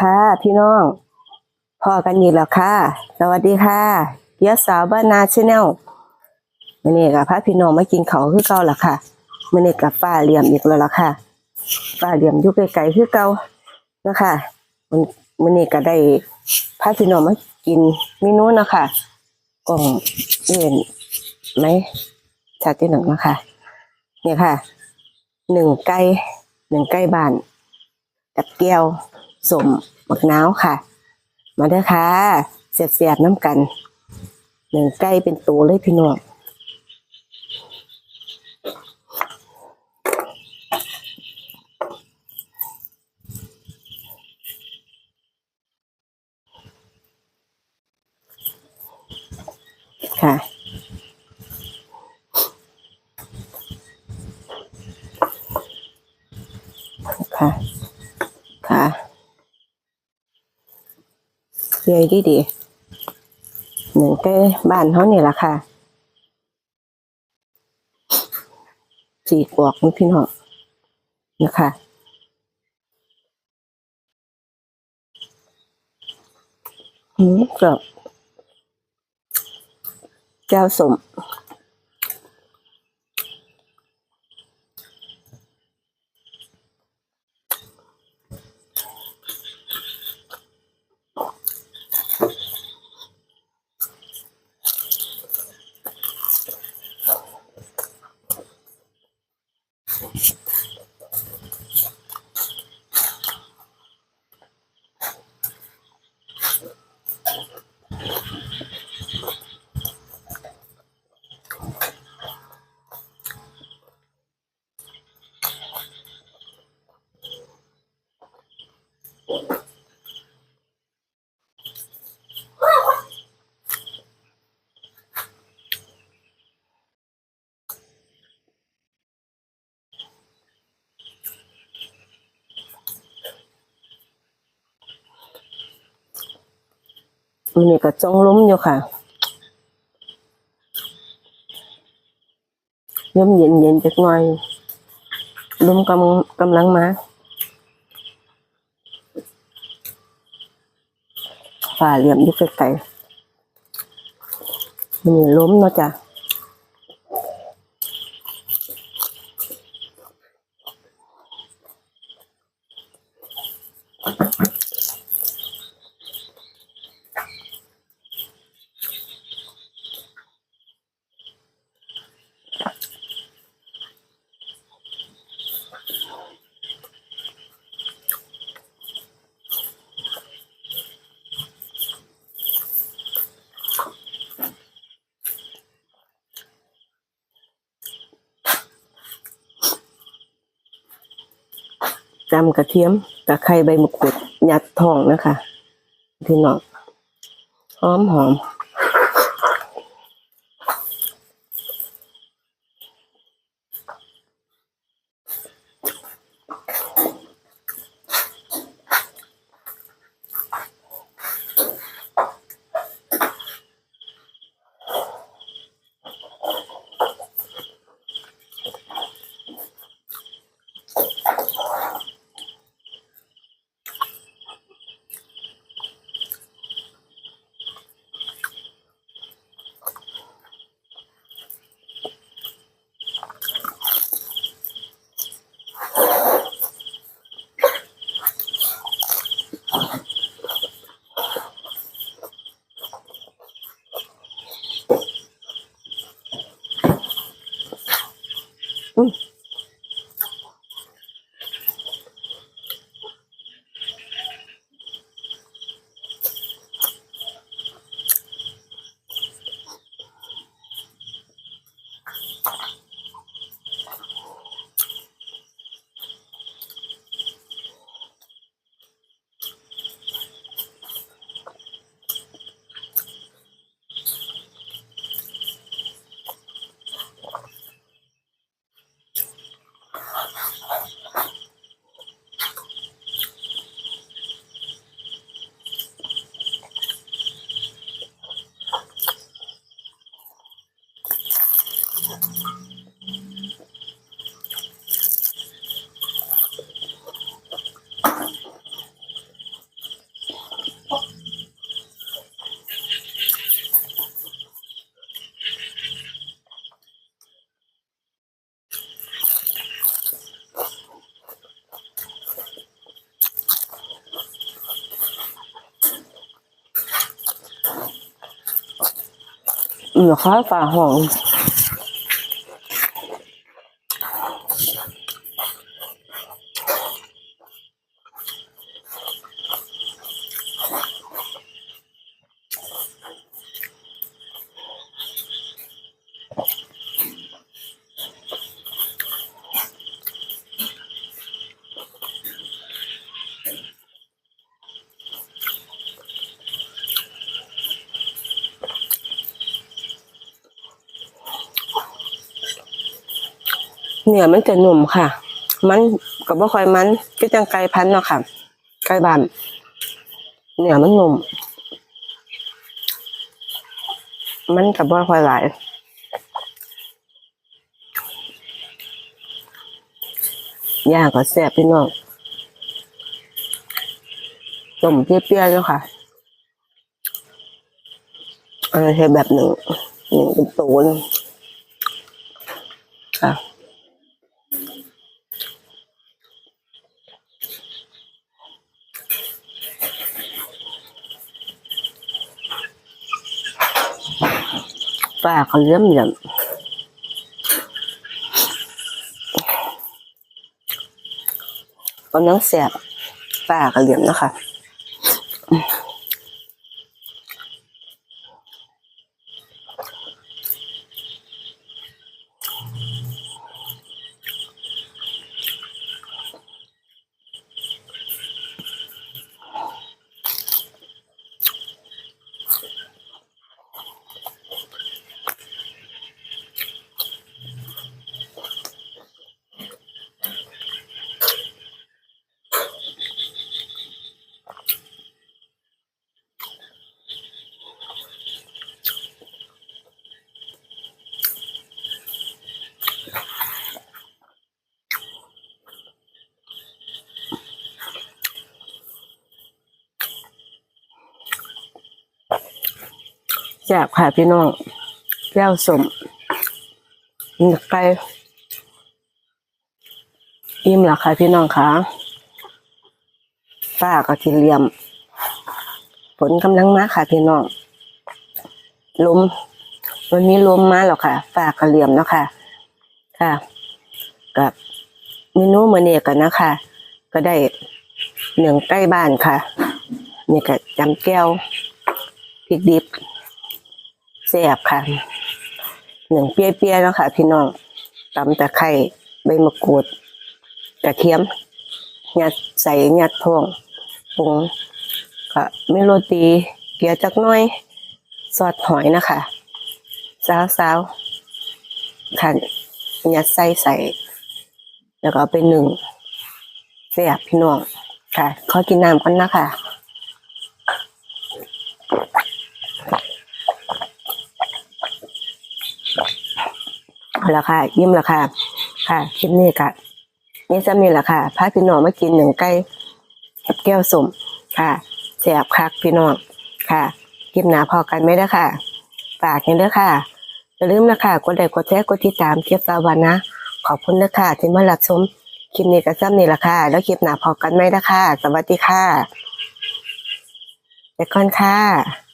ค่ะ พี่น้องพอกันอีกแล้วค่ะ สวัสดีค่ะเยสาวบ้านนาชแนลมื่อนี้กับพาพี่น้องมากินเขาคือเก่าล่ะค่ะมื่อนี้กับป้าเหลี่ยมอีกแล้วล่ะค่ะป้าเหลี่ยมยู่ไกลๆคือเก่านะคะมันมื่อนี้ก็ได้พาพี่น้องมากินเมนูนะคะกล่องเอ็นไหมชัดที่หนึ่งนะคะเนี่ยค่ะหนึ่งไก่หนึ่งไก่บานกับแก้ว สมบักนาวค่ะ มาเด้อค่ะเสียบๆน้ำกันหนึ่งใกล้เป็นตัวเลยพี่น้องค่ะ ค่ะื่อยๆดีดีหนึ่งใกล้บ้านเขาเนี่ยละค่ะสีกวกนี่พี่น้องนะคะหืมกับแก้วสม มันนี่ก็จ้องล้มอยู่ค่ะย่มเย็นเย็นจักหน่อยล้มกำกำลังมาฝ่าเหลี่ยมอยู่ไกลๆมันนี่ล้มเนาะจ้ะ จำกระเทียมตะไคร้ใบมะกรูดยัดทองนะคะ พี่น้องหอมหอม เหลือ เนื้อมันจะหนุ่มค่ะ มันกับว่าคอยมันก็จังไก่พันธุ์เนาะค่ะ ไก่บานเนื้อมันหนุ่ม มันกับว่าคอยหลายย่างก็แซ่บพี่น้องต้มเปรี้ยวๆเนาะค่ะอันนี้แบบหนึ่งหนึ่งเป็นตัวหนึงค่ะ ฝ้าเขาเลื่อมเหลื่อมก็น้องแสบฝ้าเขาเลื่อมนะคะ แซ่บค่ะพี่น้องแก้วสมมีไก่อิ่มแล้วค่ะพี่น้องค่ะป้าก็ที่เหลี่ยมฝนกำลังมาค่ะพี่น้องลมวันนี้ลมมาแล้วค่ะฝ้ากระเหลี่ยมแล้วค่ะ ค่ะ กับเมนูเมื้อนี้กันนะคะ ก็ได้หนึ่งใกล้บ้านค่ะนี่ก็จำแก้วพริกดิบ แซ่บค่ะหนึ่งเปรี้ยวๆแล้วค่ะ พี่น้องตำตะไคร้ใบมะกรูดกระเทียมยัดใส่ยัดท่วงปรุงก็ไม่โรตีเกลือจักน้อยซอสหอยนะคะซาวซาวค่ะยัดใส่ใส่ แล้วก็เอาไปหนึ่งแซ่บพี่น้องค่ะขอกินน้ำกันนะคะ เอาละค่ะ ยิ้มละค่ะ ค่ะคลิปนี้ก็นี่จะมีละค่ะพาพี่น้องมากินหนึ่งไก่กับแก้วสมค่ะแสบคักพี่น้องค่ะคลิปหนาพอกันไหมเด้อค่ะฝากกันเด้อค่ะอย่าลืมนะคะกดไลค์กดแชร์กดติดตามเทียบสาวันนะ ขอบคุณนะคะที่มารับชมคลิปนี้ก็ซ้ำนี่ละค่ะ แล้วคลิปหนาพอกันไหมเด้อค่ะสวัสดีค่ะไปก่อนค่ะ